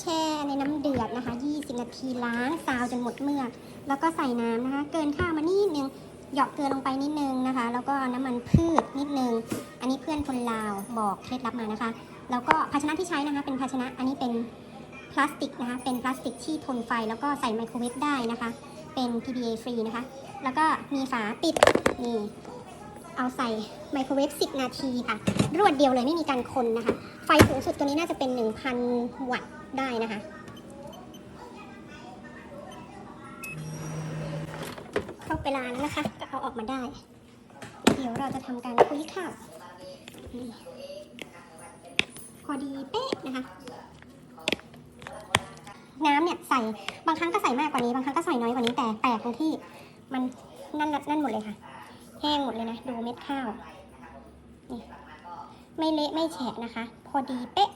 แช่ในน้ำเดือดนะคะ 20 นาทีล้างซาวจนหมดเมือก แล้วก็ใส่น้ำนะคะ เกินข้าวมานิดนึงหยอกเกลือลงไปนิดนึงนะคะ แล้วก็น้ำมันพืชนิดนึง อันนี้เพื่อนคนลาวบอกเคล็ดลับมานะคะ แล้วก็ภาชนะที่ใช้นะคะ เป็นภาชนะอันนี้เป็นพลาสติกนะคะ เป็นพลาสติกที่ทนไฟแล้วก็ใส่ไมโครเวฟได้นะคะ เป็น PDA ฟรีนะคะ แล้วก็มีฝาปิดนี่เอาใส่ไมโครเวฟ 10 นาทีค่ะ รวดเดียวเลยไม่มีการคนนะคะ ไฟสูงสุดตัวนี้น่าจะเป็น 1,000 วัตต์ ได้นะคะ ครบเวลาแล้วนะคะ ก็เอาออกมาได้ เดี๋ยวเราจะทำการคุยข้าวพอดีเป๊ะนะคะ น้ำเนี่ยใส่บางครั้งก็ใส่มากกว่านี้ บางครั้งก็ใส่น้อยกว่านี้แต่แปลกตรงที่มันนั่นนั่นหมดเลยค่ะ แห้งหมดเลยนะ ดูเม็ดข้าว นี่ ไม่เละไม่แฉะนะคะ พอดีเป๊ะ